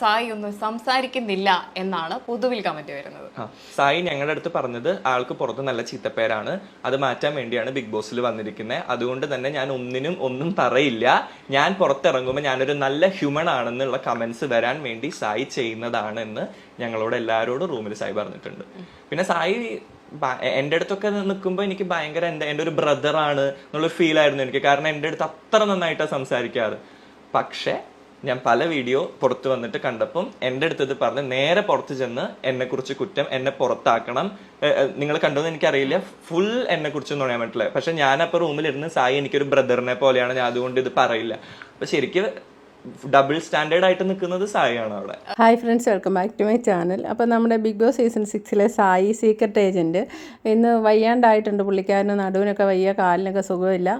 സായി ഒന്നും സംസാരിക്കുന്നില്ല എന്നാണ് പൊതുവിൽ കമന്റ് വരുന്നത്. സായി ഞങ്ങളുടെ അടുത്ത് പറഞ്ഞത് ആൾക്ക് പുറത്ത് നല്ല ചീത്തപ്പേരാണ്. അത് മാറ്റാൻ വേണ്ടിയാണ് ബിഗ് ബോസിൽ വന്നിരിക്കുന്നത് അതുകൊണ്ട് തന്നെ ഞാൻ ഒന്നിനും ഒന്നും പറയില്ല. ഞാൻ പുറത്തിറങ്ങുമ്പോൾ ഞാനൊരു നല്ല ഹ്യൂമൻ ആണെന്നുള്ള കമന്റ്സ് വരാൻ വേണ്ടി സായി ചെയ്യുന്നതാണ് എന്ന് ഞങ്ങളോട് എല്ലാവരോടും റൂമിൽ സായി പറഞ്ഞിട്ടുണ്ട്. പിന്നെ സായി എന്റെ അടുത്തൊക്കെ നിൽക്കുമ്പോൾ എനിക്ക് ഭയങ്കര എന്റെ എന്റെ ഒരു ബ്രദറാണ് എന്നുള്ളൊരു ഫീൽ ആയിരുന്നു എനിക്ക്. കാരണം എന്റെ അടുത്ത് അത്ര നന്നായിട്ടാണ് സംസാരിക്കാറ്. പക്ഷേ ഞാൻ പല വീഡിയോ പുറത്ത് വന്നിട്ട് കണ്ടപ്പം എന്റെ അടുത്ത് ഇത് പറഞ്ഞ് നേരെ പുറത്ത് ചെന്ന് എന്നെക്കുറിച്ച് കുറ്റം എന്നെ പുറത്താക്കണം. നിങ്ങൾ കണ്ടോന്ന് എനിക്കറിയില്ല. ഫുൾ എന്നെ കുറിച്ച് പറയാൻ പറ്റില്ല. പക്ഷെ ഞാനപ്പോൾ റൂമിലിരുന്ന് സായി എനിക്കൊരു ബ്രദറിനെ പോലെയാണ്. ഞാൻ അതുകൊണ്ട് ഇത് പറയില്ല. അപ്പൊ ശരിക്കും ഡബിൾ സ്റ്റാൻഡേർഡ് ആയിട്ട് നിൽക്കുന്നത് സായിയാണ് അവിടെ. Hi friends welcome back to my channel അപ്പോൾ നമ്മുടെ ബിഗ് ബോസ് സീസൺ സിക്സിലെ സായി സീക്രട്ട് ഏജന്റ് ഇന്ന് വയ്യാണ്ടായിട്ടുണ്ട് പുള്ളിക്കാരന് നടുവിനൊക്കെ വയ്യ കാലിനൊക്കെ സുഖമില്ല.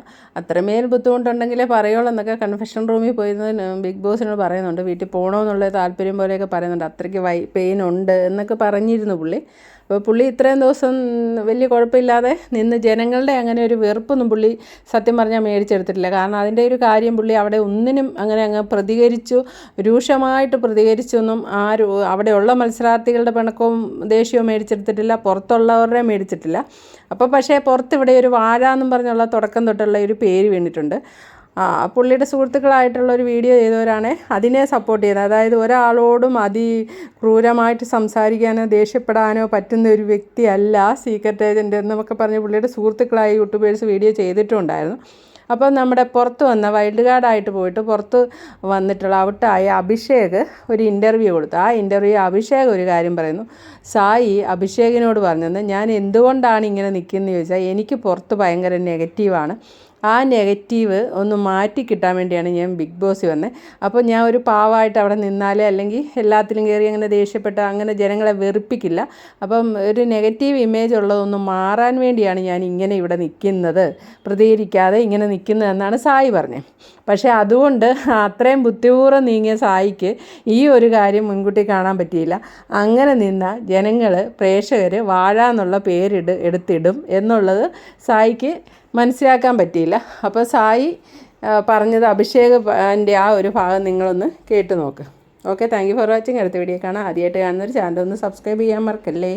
അത്രമേൽ ബുദ്ധിമുട്ടുണ്ടെങ്കിലേ പറയുള്ളൂ എന്നൊക്കെ കൺഫെഷൻ റൂമിൽ പോയിരുന്ന് ബിഗ് ബോസിനോട് പറയുന്നുണ്ട്. വീട്ടിൽ പോകണമെന്നുള്ള താല്പര്യം പോലെയൊക്കെ പറയുന്നുണ്ട്. അത്രയ്ക്ക് വൈ പെയിൻ ഉണ്ട് എന്നൊക്കെ പറഞ്ഞിരുന്നു പുള്ളി. അപ്പോൾ പുള്ളി ഇത്രയും ദിവസം വലിയ കുഴപ്പമില്ലാതെ നിന്ന് ജനങ്ങളുടെ അങ്ങനെ ഒരു വെറുപ്പൊന്നും പുള്ളി സത്യം പറഞ്ഞാൽ മേടിച്ചെടുത്തിട്ടില്ല. കാരണം അതിന്റെ ഒരു കാര്യം പുള്ളി അവിടെ ഒന്നിനും അങ്ങനെ അങ്ങ് പ്രതികരിച്ചു രൂക്ഷമായിട്ട് പ്രതികരിച്ചൊന്നും ആരും അവിടെയുള്ള മത്സരാർത്ഥികളുടെ പിണക്കവും ദേഷ്യവും മേടിച്ചെടുത്തിട്ടില്ല പുറത്തുള്ളവരുടെ മേടിച്ചിട്ടില്ല. അപ്പോൾ പക്ഷേ പുറത്ത് ഇവിടെ ഒരു വാഴ എന്നും പറഞ്ഞുള്ള തുടക്കം തൊട്ടുള്ള ഒരു പേര് വീണിട്ടുണ്ട്. പുള്ളിയുടെ സുഹൃത്തുക്കളായിട്ടുള്ളൊരു വീഡിയോ ചെയ്തവരാണ് അതിനെ സപ്പോർട്ട് ചെയ്യുന്നത്. അതായത് ഒരാളോടും അതി ക്രൂരമായിട്ട് സംസാരിക്കാനോ ദേഷ്യപ്പെടാനോ പറ്റുന്ന ഒരു വ്യക്തിയല്ല സീക്രട്ട് ഏജന്റ് എന്നൊക്കെ പറഞ്ഞ് പുള്ളിയുടെ സുഹൃത്തുക്കളായ യൂട്യൂബേഴ്സ് വീഡിയോ ചെയ്തിട്ടുണ്ടായിരുന്നു. അപ്പോൾ നമ്മുടെ പുറത്ത് വന്ന വൈൽഡ് കാർഡായിട്ട് പോയിട്ട് പുറത്ത് വന്നിട്ടുള്ള ഔട്ടായ അഭിഷേക് ഒരു ഇന്റർവ്യൂ കൊടുത്തു. ആ ഇന്റർവ്യൂ അഭിഷേക് ഒരു കാര്യം പറയുന്നു. സായി അഭിഷേകിനോട് പറഞ്ഞത് ഞാൻ എന്തുകൊണ്ടാണ് ഇങ്ങനെ നിൽക്കുന്നത് ചോദിച്ചാൽ എനിക്ക് പുറത്ത് ഭയങ്കര നെഗറ്റീവാണ് ആ നെഗറ്റീവ് ഒന്ന് മാറ്റി കിട്ടാൻ വേണ്ടിയാണ് ഞാൻ ബിഗ് ബോസിൽ വന്നത് അപ്പോൾ ഞാൻ ഒരു പാവമായിട്ട് അവിടെ നിന്നാലേ അല്ലെങ്കിൽ എല്ലാത്തിലും കയറി അങ്ങനെ ദേഷ്യപ്പെട്ട അങ്ങനെ ജനങ്ങളെ വെറുപ്പിക്കില്ല. അപ്പം ഒരു നെഗറ്റീവ് ഇമേജ് ഉള്ളതൊന്ന് മാറാൻ വേണ്ടിയാണ് ഞാൻ ഇങ്ങനെ ഇവിടെ നിൽക്കുന്നത്. പ്രതികരിക്കാതെ ഇങ്ങനെ നിൽക്കുന്നതെന്നാണ് സായി പറഞ്ഞത് പക്ഷേ അതുകൊണ്ട് അത്രയും ബുദ്ധിപൂർവം നീങ്ങിയ സായിക്ക് ഈ ഒരു കാര്യം മുൻകൂട്ടി കാണാൻ പറ്റിയില്ല. അങ്ങനെ നിന്ന ജനങ്ങൾ പ്രേക്ഷകർ വാഴ എന്നുള്ള പേരിട് എടുത്തിടും എന്നുള്ളത് സായിക്ക് മനസ്സിലാക്കാൻ പറ്റിയില്ല. അപ്പോൾ സായി പറഞ്ഞത് അഭിഷേക് എന്റെ ആ ഒരു ഭാഗം നിങ്ങളൊന്ന് കേട്ടു നോക്ക്. Okay thank you for watching അടുത്ത വീഡിയോ കാണാം. ആദ്യമായിട്ട് കാണുന്നൊരു ചാനൽ ഒന്ന് സബ്സ്ക്രൈബ് ചെയ്യാൻ മറക്കല്ലേ?